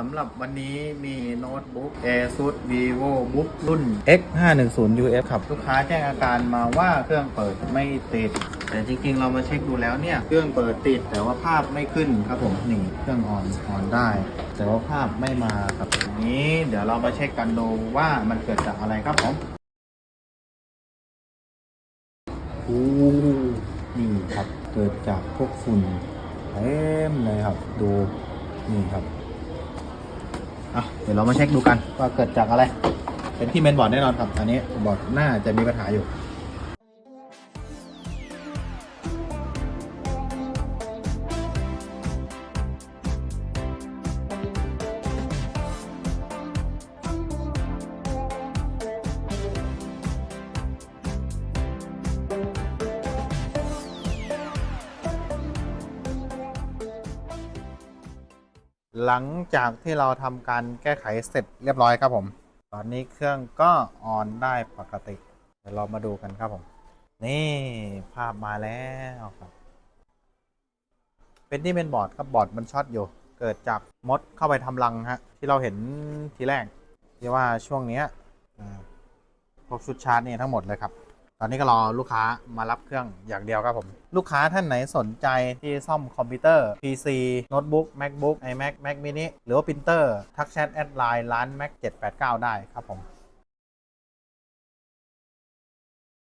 สำหรับวันนี้มีโน้ตบุ๊ก ASUS Vivo Book รุ่น X 5 1 0 UF ครับ ลูกค้าแจ้งอาการมาว่าเครื่องเปิดไม่ติด แต่จริงๆ เรามาเช็คดูแล้วเนี่ย เครื่องเปิดติดแต่ว่าภาพไม่ขึ้นครับผมนี่เครื่องออนออนได้ แต่ว่าภาพไม่มาครับทีนี้ เดี๋ยวเรามาเช็คกันดูว่ามันเกิดจากอะไรครับผมโอ้นี่ครับเกิดจากพวกฝุ่นเต็มเลยครับ ดูนี่ครับ อะเดี๋ยวเรามาเช็คดูกันว่าเกิดจากอะไร เป็นที่เมนบอร์ดแน่นอนครับ อันนี้บอร์ดน่าจะมีปัญหาอยู่ หลังจากที่เราทำการแก้ไขเสร็จเรียบร้อยครับผม ตอนนี้เครื่องก็ออนได้ปกติ เดี๋ยวเรามาดูกันครับผม นี่ภาพมาแล้วครับ เป็นที่เป็นบอร์ดครับบอร์ดมันช็อตอยู่ เกิดจากมดเข้าไปทำรังฮะ ที่เราเห็นทีแรกที่ว่าช่วงเนี้ยพวกชุดชาร์จเนี่ยทั้งหมดเลยครับ ตอนนี้ก็รอลูกค้ามารับเครื่องอย่างเดียวครับผม ลูกค้าท่านไหนสนใจที่ซ่อมคอมพิวเตอร์ PC โน้ตบุ๊ก MacBook iMac Mac mini หรือว่าปรินเตอร์ทักแชทแอดไลน์ร้าน Mac 789 ได้ครับผม